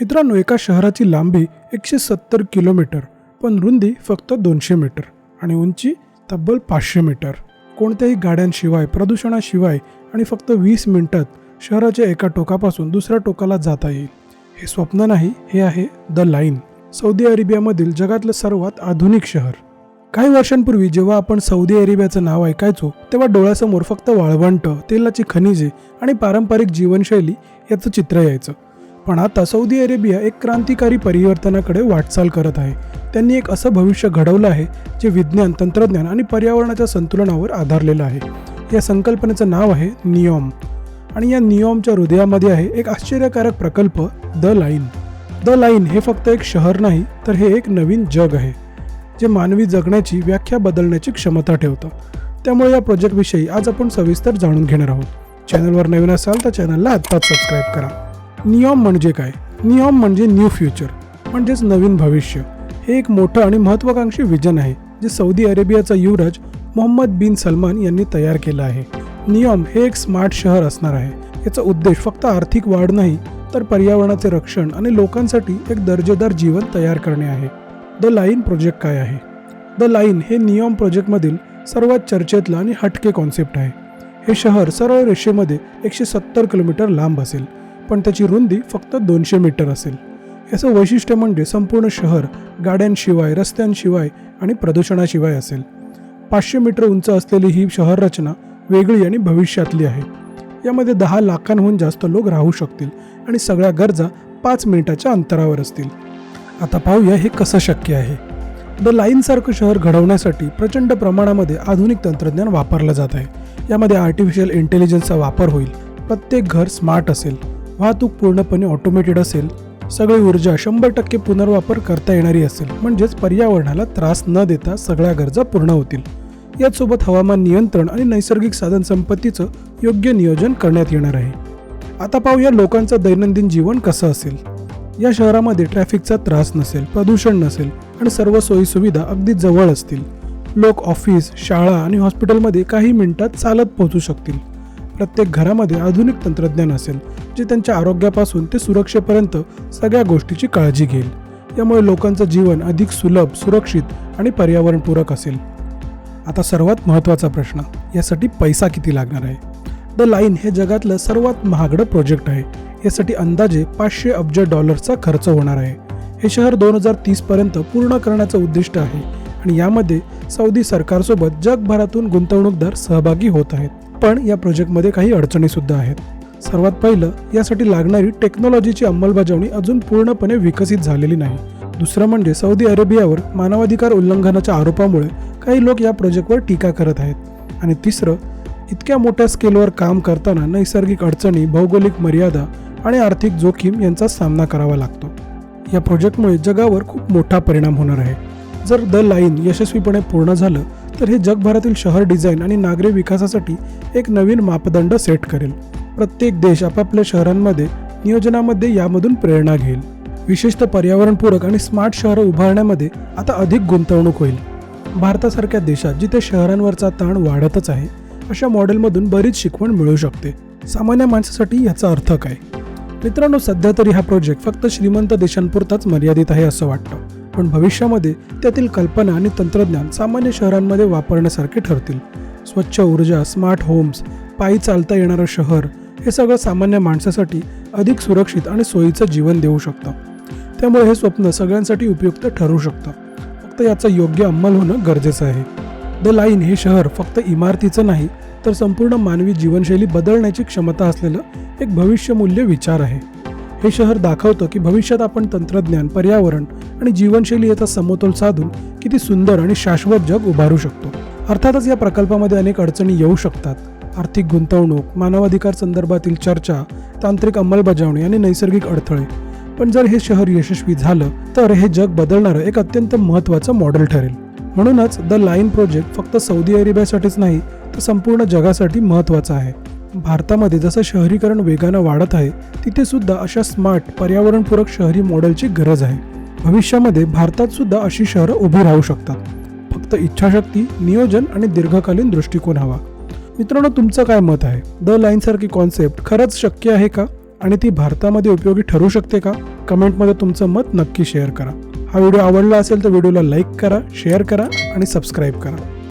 मित्रांनो एका शहराची लांबी एकशे सत्तर किलोमीटर पण रुंदी फक्त दोनशे मीटर आणि उंची तब्बल पाचशे मीटर. कोणत्याही गाड्यांशिवाय प्रदूषणाशिवाय आणि फक्त वीस मिनिटात शहराच्या एका टोकापासून दुसऱ्या टोकाला जाता येईल. हे स्वप्न नाही हे आहे द लाईन सौदी अरेबियामधील जगातलं सर्वात आधुनिक शहर. काही वर्षांपूर्वी जेव्हा आपण सौदी अरेबियाचं नाव ऐकायचो तेव्हा डोळ्यासमोर फक्त वाळवंट तेलाची खनिजे आणि पारंपरिक जीवनशैली याचं चित्र यायचं. पण आता सौदी अरेबिया एक क्रांतिकारी परिवर्तनाकडे वाटचाल करत आहे. त्यांनी एक असं भविष्य घडवलं आहे जे विज्ञान तंत्रज्ञान आणि पर्यावरणाच्या संतुलनावर आधारलेलं आहे. या संकल्पनेचं नाव आहे नियॉम. आणि या नियॉमच्या हृदयामध्ये आहे एक आश्चर्यकारक प्रकल्प द लाईन. द लाईन हे फक्त एक शहर नाही तर हे एक नवीन जग आहे जे मानवी जगण्याची व्याख्या बदलण्याची क्षमता ठेवतं. त्यामुळे या प्रोजेक्टविषयी आज आपण सविस्तर जाणून घेणार आहोत. चॅनलवर नवीन असाल तर चॅनलला आत्ताच सबस्क्राईब करा. नियॉम म्हणजे काय? नियॉम म्हणजे न्यू फ्युचर म्हणजेच नवीन भविष्य. हे एक मोठं आणि महत्त्वाकांक्षी विजन आहे जे सौदी अरेबियाचा युवराज मोहम्मद बिन सलमान यांनी तयार केलं आहे. नियॉम हे एक स्मार्ट शहर असणार आहे. याचा उद्देश फक्त आर्थिक वाढ नाही तर पर्यावरणाचे रक्षण आणि लोकांसाठी एक दर्जेदार जीवन तयार करणे आहे. द लाईन प्रोजेक्ट काय आहे? द लाईन हे नियॉम प्रोजेक्टमधील सर्वात चर्चेतलं आणि हटके कॉन्सेप्ट आहे. हे शहर सरळ रेषेमध्ये एकशे सत्तर किलोमीटर लांब असेल. पण त्याची रुंदी फक्त दोनशे मीटर असेल. याचं वैशिष्ट्य म्हणजे संपूर्ण शहर गाड्यांशिवाय रस्त्यांशिवाय आणि प्रदूषणाशिवाय असेल. पाचशे मीटर उंच असलेली ही शहर रचना वेगळी आणि भविष्यातली आहे. यामध्ये दहा लाखांहून जास्त लोक राहू शकतील आणि सगळ्या गरजा पाच मिनिटाच्या अंतरावर असतील. आता पाहूया हे कसं शक्य आहे. द लाईनसारखं शहर घडवण्यासाठी प्रचंड प्रमाणामध्ये आधुनिक तंत्रज्ञान वापरलं जात आहे. यामध्ये आर्टिफिशियल इंटेलिजन्सचा वापर होईल. प्रत्येक घर स्मार्ट असेल. वाहतूक पूर्णपणे ऑटोमेटेड असेल सगळी ऊर्जा शंभर टक्के पुनर्वापर करता येणारी असेल म्हणजेच पर्यावरणाला त्रास न देता सगळ्या गरजा पूर्ण होतील. यासोबत हवामान नियंत्रण आणि नैसर्गिक साधन संपत्तीचं योग्य नियोजन करण्यात येणार आहे. आता पाहूया लोकांचं दैनंदिन जीवन कसं असेल. या शहरामध्ये ट्रॅफिकचा त्रास नसेल प्रदूषण नसेल आणि सर्व सोयीसुविधा अगदी जवळ असतील. लोक ऑफिस शाळा आणि हॉस्पिटलमध्ये काही मिनिटात चालत पोहोचू शकतील. प्रत्येक घरामध्ये आधुनिक तंत्रज्ञान असेल जे त्यांच्या आरोग्यापासून ते सुरक्षेपर्यंत सगळ्या गोष्टीची काळजी घेईल. यामुळे लोकांचं जीवन अधिक सुलभ सुरक्षित आणि पर्यावरणपूरक असेल. आता सर्वात महत्त्वाचा प्रश्न यासाठी पैसा किती लागणार आहे? द लाईन हे जगातलं सर्वात महागडं प्रोजेक्ट आहे. यासाठी अंदाजे पाचशे अब्ज डॉलर्सचा खर्च होणार आहे. हे शहर दोन हजार तीसपर्यंत पूर्ण करण्याचं उद्दिष्ट आहे. आणि यामध्ये सौदी सरकारसोबत जगभरातून गुंतवणूकदार सहभागी होत आहेत. पण या प्रोजेक्टमध्ये काही अडचणीसुद्धा आहेत. सर्वात पहिलं यासाठी लागणारी टेक्नॉलॉजीची अंमलबजावणी अजून पूर्णपणे विकसित झालेली नाही. दुसरं म्हणजे सौदी अरेबियावर मानवाधिकार उल्लंघनाच्या आरोपामुळे काही लोक या प्रोजेक्टवर टीका करत आहेत. आणि तिसरं इतक्या मोठ्या स्केलवर काम करताना नैसर्गिक अडचणी भौगोलिक मर्यादा आणि आर्थिक जोखीम यांचा सामना करावा लागतो. या प्रोजेक्टमुळे जगावर खूप मोठा परिणाम होणार आहे. जर द लाईन यशस्वीपणे पूर्ण झालं तर हे जगभरातील शहर डिझाईन आणि नागरी विकासासाठी एक नवीन मापदंड सेट करेल. प्रत्येक देश आपापल्या शहरांमध्ये नियोजनामध्ये यामधून प्रेरणा घेईल. विशेषतः पर्यावरणपूरक आणि स्मार्ट शहरं उभारण्यामध्ये आता अधिक गुंतवणूक होईल. भारतासारख्या देशात जिथे शहरांवरचा ताण वाढतच आहे अशा मॉडेलमधून बरीच शिकवण मिळू शकते. सामान्य माणसासाठी याचा अर्थ काय? मित्रांनो सध्या तरी हा प्रोजेक्ट फक्त श्रीमंत देशांपुरताच मर्यादित आहे असं वाटतं. पण भविष्यामध्ये त्यातील कल्पना आणि तंत्रज्ञान सामान्य शहरांमध्ये वापरण्यासारखे ठरतील. स्वच्छ ऊर्जा स्मार्ट होम्स पायी चालता येणारं शहर हे सगळं सामान्य माणसासाठी अधिक सुरक्षित आणि सोयीचं जीवन देऊ शकतं. त्यामुळे हे स्वप्न सगळ्यांसाठी उपयुक्त ठरू शकतं. फक्त याचा योग्य अंमल होणं गरजेचं आहे. द लाईन हे शहर फक्त इमारतीचं नाही तर संपूर्ण मानवी जीवनशैली बदलण्याची क्षमता असलेलं एक भविष्यमूल्य विचार आहे. हे शहर दाखवतं की भविष्यात आपण तंत्रज्ञान पर्यावरण आणि जीवनशैली याचा समतोल साधून किती सुंदर आणि शाश्वत जग उभारू शकतो. अर्थातच या प्रकल्पामध्ये अनेक अडचणी येऊ शकतात. आर्थिक गुंतवणूक मानवाधिकार संदर्भातील चर्चा तांत्रिक अंमलबजावणी आणि नैसर्गिक अडथळे. पण जर हे शहर यशस्वी झालं तर हे जग बदलणारं एक अत्यंत महत्त्वाचं मॉडेल ठरेल. म्हणूनच द लाईन प्रोजेक्ट फक्त सौदी अरेबियासाठीच नाही तर संपूर्ण जगासाठी महत्त्वाचा आहे. भारतामध्ये जसं शहरीकरण वेगानं वाढत आहे तिथे सुद्धा अशा स्मार्ट पर्यावरणपूरक शहरी मॉडेलची गरज आहे. भविष्यामध्ये भारतात सुद्धा अशी शहरं उभी राहू शकतात. फक्त इच्छाशक्ती नियोजन आणि दीर्घकालीन दृष्टिकोन हवा. मित्रांनो तुमचं काय मत आहे? द लाईनसारखी कॉन्सेप्ट खरंच शक्य आहे का? आणि ती भारतामध्ये उपयोगी ठरू शकते का? कमेंटमध्ये तुमचं मत नक्की शेअर करा. हा व्हिडिओ आवडला असेल तर व्हिडिओला लाईक करा शेअर करा आणि सबस्क्राईब करा.